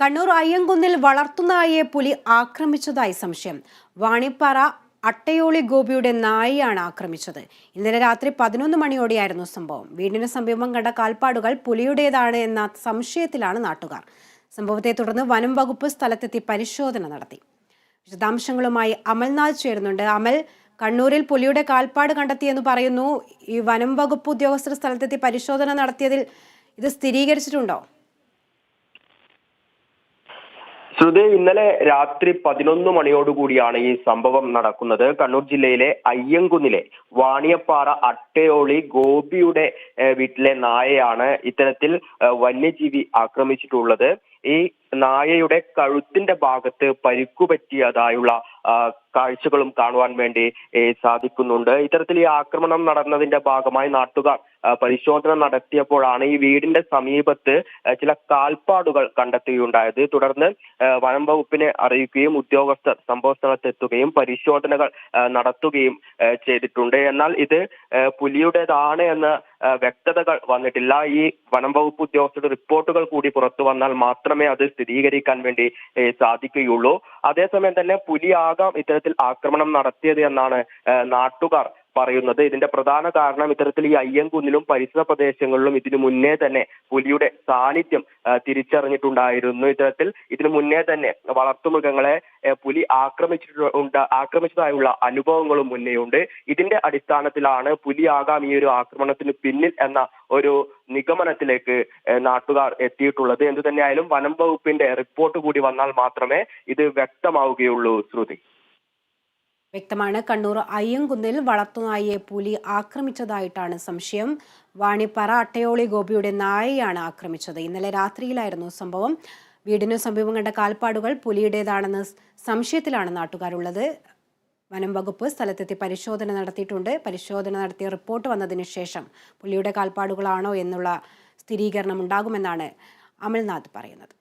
കണ്ണൂർ അയ്യങ്കുന്നിൽ വളർത്തുനായയെ പുലി ആക്രമിച്ചതായി സംശയം. വാണിപ്പാറ അട്ടയോളി ഗോപിയുടെ നായയാണ് ആക്രമിച്ചത്. ഇന്നലെ രാത്രി പതിനൊന്ന് മണിയോടെയായിരുന്നു സംഭവം. വീടിന് സമീപം കണ്ട കാൽപ്പാടുകൾ പുലിയുടേതാണ് എന്ന സംശയത്തിലാണ് നാട്ടുകാർ. സംഭവത്തെ തുടർന്ന് വനം വകുപ്പ് സ്ഥലത്തെത്തി പരിശോധന നടത്തി. വിശദാംശങ്ങളുമായി അമൽനാഥ് ചേരുന്നുണ്ട്. അമൽ കണ്ണൂരിൽ പുലിയുടെ കാൽപ്പാട് കണ്ടെത്തിയെന്ന് പറയുന്നു. ഈ വനം വകുപ്പ് ഉദ്യോഗസ്ഥർ സ്ഥലത്തെത്തി പരിശോധന നടത്തിയതിൽ ഇത് സ്ഥിരീകരിച്ചിട്ടുണ്ടോ? ശ്രുതി ഇന്നലെ രാത്രി പതിനൊന്ന് മണിയോടുകൂടിയാണ് ഈ സംഭവം നടക്കുന്നത്. കണ്ണൂർ ജില്ലയിലെ അയ്യങ്കുന്നിലെ വാണിയപ്പാറ അട്ടയോളി ഗോപിയുടെ വീട്ടിലെ നായയാണ് ഇത്തരത്തിൽ വന്യജീവി ആക്രമിച്ചിട്ടുള്ളത്. ഈ നായയുടെ കഴുത്തിന്റെ ഭാഗത്ത് പരിക്കുപറ്റിയതായുള്ള കാഴ്ചകളും കാണുവാൻ വേണ്ടി സാധിക്കുന്നുണ്ട്. ഇത്തരത്തിൽ ഈ ആക്രമണം നടന്നതിന്റെ ഭാഗമായി നാട്ടുകാർ പരിശോധന നടത്തിയപ്പോഴാണ് ഈ വീടിന്റെ സമീപത്ത് ചില കാൽപ്പാടുകൾ കണ്ടെത്തുകയുണ്ടായത് തുടർന്ന് വനം വകുപ്പിനെ അറിയിക്കുകയും ഉദ്യോഗസ്ഥർ സംഭവസ്ഥലത്തെത്തുകയും പരിശോധനകൾ നടത്തുകയും ചെയ്തിട്ടുണ്ട്. എന്നാൽ ഇത് പുലിയുടേതാണ് എന്ന വ്യക്തതകൾ വന്നിട്ടില്ല. ഈ വനം വകുപ്പ് ഉദ്യോഗസ്ഥരുടെ റിപ്പോർട്ടുകൾ കൂടി പുറത്തു വന്നാൽ മാത്രമേ അത് സ്ഥിരീകരിക്കാൻ വേണ്ടി സാധിക്കുകയുള്ളൂ. അതേസമയം തന്നെ പുലിയാകാം ഇത്തരത്തിൽ ആക്രമണം നടത്തിയത് എന്നാണ് നാട്ടുകാർ പറയുന്നത്. ഇതിന്റെ പ്രധാന കാരണം ഇത്തരത്തിൽ ഈ അയ്യൻകുന്നിലും പരിസര പ്രദേശങ്ങളിലും ഇതിനു മുന്നേ തന്നെ പുലിയുടെ സാന്നിധ്യം തിരിച്ചറിഞ്ഞിട്ടുണ്ടായിരുന്നു. ഇത്തരത്തിൽ ഇതിനു മുന്നേ തന്നെ വളർത്തുമൃഗങ്ങളെ പുലി ആക്രമിച്ചിട്ടുണ്ട് ആക്രമിച്ചതായുള്ള അനുഭവങ്ങളും മുന്നേയുണ്ട്. ഇതിന്റെ അടിസ്ഥാനത്തിലാണ് പുലിയാകാം ഈ ഒരു ആക്രമണത്തിന് പിന്നിൽ എന്ന ഒരു നിഗമനത്തിലേക്ക് നാട്ടുകാർ എത്തിയിട്ടുള്ളത്. എന്തു തന്നെയായാലും വനം വകുപ്പിന്റെ റിപ്പോർട്ട് കൂടി വന്നാൽ മാത്രമേ ഇത് വ്യക്തമാവുകയുള്ളൂ ശ്രുതി. വ്യക്തമാണ്. കണ്ണൂർ അയ്യങ്കുന്നിൽ വളർത്തുനായിയെ പുലി ആക്രമിച്ചതായിട്ടാണ് സംശയം. വാണിപ്പറ അട്ടയോളി ഗോപിയുടെ നായയാണ് ആക്രമിച്ചത്. ഇന്നലെ രാത്രിയിലായിരുന്നു സംഭവം. വീടിനു സമീപം കണ്ട കാൽപ്പാടുകൾ പുലിയുടേതാണെന്ന് സംശയത്തിലാണ് നാട്ടുകാരുള്ളത്. വനം വകുപ്പ് സ്ഥലത്തെത്തി പരിശോധന നടത്തിയിട്ടുണ്ട്. പരിശോധന നടത്തിയ റിപ്പോർട്ട് വന്നതിന് ശേഷം പുലിയുടെ കാൽപ്പാടുകളാണോ എന്നുള്ള സ്ഥിരീകരണം ഉണ്ടാകുമെന്നാണ് അമൽനാഥ് പറയുന്നത്.